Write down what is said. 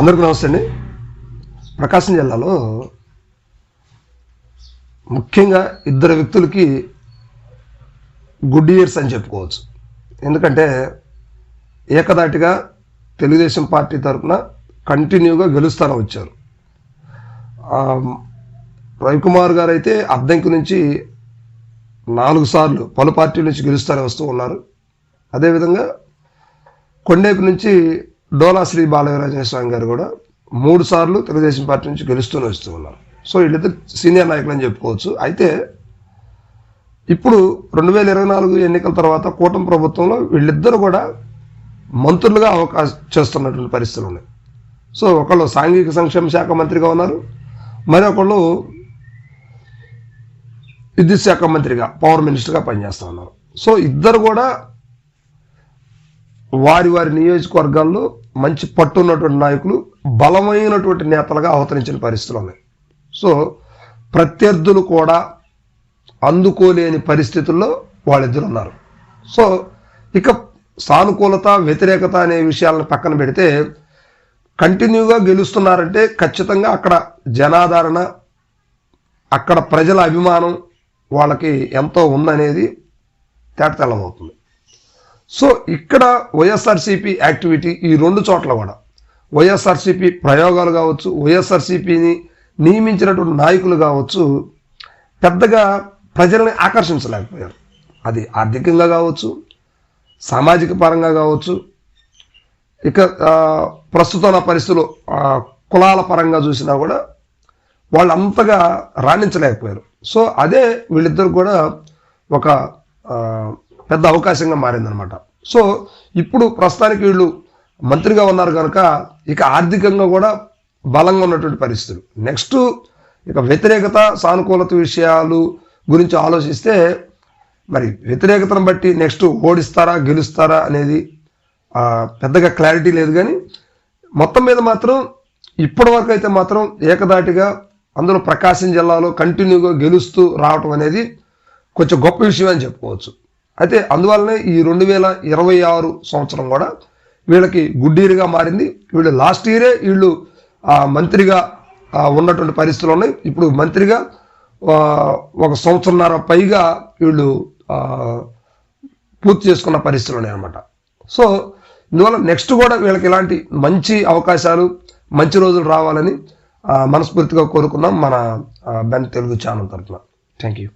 అందరికీ నమస్తే అండి. ప్రకాశం జిల్లాలో ముఖ్యంగా ఇద్దరు వ్యక్తులకి గుడ్ ఇయర్స్ అని చెప్పుకోవచ్చు. ఎందుకంటే ఏకదాటిగా తెలుగుదేశం పార్టీ తరఫున కంటిన్యూగా గెలుస్తారని వచ్చారు. రవికుమార్ గారు అయితే అద్దంకి నుంచి నాలుగు సార్లు పలు పార్టీల నుంచి గెలుస్తారని వస్తూ ఉన్నారు. అదేవిధంగా కొండేపు నుంచి డోలా శ్రీ బాలవీరాజన స్వామి గారు కూడా మూడు సార్లు తెలుగుదేశం పార్టీ నుంచి గెలుస్తూనే వస్తూ ఉన్నారు. సో వీళ్ళిద్దరు సీనియర్ నాయకులు అని చెప్పుకోవచ్చు. అయితే ఇప్పుడు రెండు వేల ఇరవై నాలుగు ఎన్నికల తర్వాత కూటమి ప్రభుత్వంలో వీళ్ళిద్దరు కూడా మంత్రులుగా అవకాశం చేస్తున్నటువంటి పరిస్థితులు ఉన్నాయి. సో ఒకళ్ళు సాంఘిక సంక్షేమ శాఖ మంత్రిగా ఉన్నారు. మరొకళ్ళు విద్యుత్ శాఖ మంత్రిగా పవర్ మినిస్టర్గా పనిచేస్తూ ఉన్నారు. సో ఇద్దరు కూడా వారి వారి నియోజకవర్గాల్లో మంచి పట్టు ఉన్నటువంటి నాయకులు బలమైనటువంటి నేతలుగా అవతరించిన పరిస్థితులు ఉన్నాయి. సో ప్రత్యర్థులు కూడా అందుకోలేని పరిస్థితుల్లో వాళ్ళిద్దరు ఉన్నారు. సో ఇక సానుకూలత వ్యతిరేకత అనే విషయాలను పక్కన పెడితే కంటిన్యూగా గెలుస్తున్నారంటే ఖచ్చితంగా అక్కడ జనాదరణ అక్కడ ప్రజల అభిమానం వాళ్ళకి ఎంతో ఉందనేది తేటతెల్లమవుతుంది. సో ఇక్కడ వైఎస్ఆర్సీపీ యాక్టివిటీ ఈ రెండు చోట్ల కూడా. వైఎస్ఆర్సీపీ ప్రయోగాలు కావచ్చు వైఎస్ఆర్సీపీని నియమించినటువంటి నాయకులు కావచ్చు పెద్దగా ప్రజల్ని ఆకర్షించలేకపోయారు. అది ఆర్థికంగా కావచ్చు సామాజిక పరంగా కావచ్చు ఇక ఆ, ప్రస్తుతం పరిస్థితులు కులాల పరంగా చూసినా కూడా వాళ్ళు అంతగా రాణించలేకపోయారు. సో అదే వీళ్ళిద్దరు కూడా ఒక పెద్ద అవకాశంగా మారిందనమాట. సో ఇప్పుడు ప్రస్తుతానికి వీళ్ళు మంత్రిగా ఉన్నారు కనుక ఇక ఆర్థికంగా కూడా బలంగా ఉన్నటువంటి పరిస్థితులు. నెక్స్ట్ ఇక వ్యతిరేకత సానుకూలత విషయాలు గురించి ఆలోచిస్తే మరి వ్యతిరేకతను బట్టి నెక్స్ట్ ఓడిస్తారా గెలుస్తారా అనేది పెద్దగా క్లారిటీ లేదు కానీ మొత్తం మీద మాత్రం ఇప్పటివరకు అయితే మాత్రం ఏకదాటిగా అందులో ప్రకాశం జిల్లాలో కంటిన్యూగా గెలుస్తూ రావటం అనేది కొంచెం గొప్ప విషయం అని చెప్పుకోవచ్చు. అయితే అందువల్లనే ఈ రెండు వేల ఇరవై ఆరు సంవత్సరం కూడా వీళ్ళకి గుడ్డీరుగా మారింది. వీళ్ళు లాస్ట్ ఇయరే వీళ్ళు మంత్రిగా ఉన్నటువంటి పరిస్థితులు ఉన్నాయి. ఇప్పుడు మంత్రిగా ఒక సంవత్సరంన్నర పైగా వీళ్ళు పూర్తి చేసుకున్న పరిస్థితులు ఉన్నాయి అనమాట సో ఇందువల్ల నెక్స్ట్ కూడా వీళ్ళకి ఇలాంటి మంచి అవకాశాలు మంచి రోజులు రావాలని మనస్ఫూర్తిగా కోరుకున్నాం మన బెన్ తెలుగు ఛానల్ తరఫున. Thank you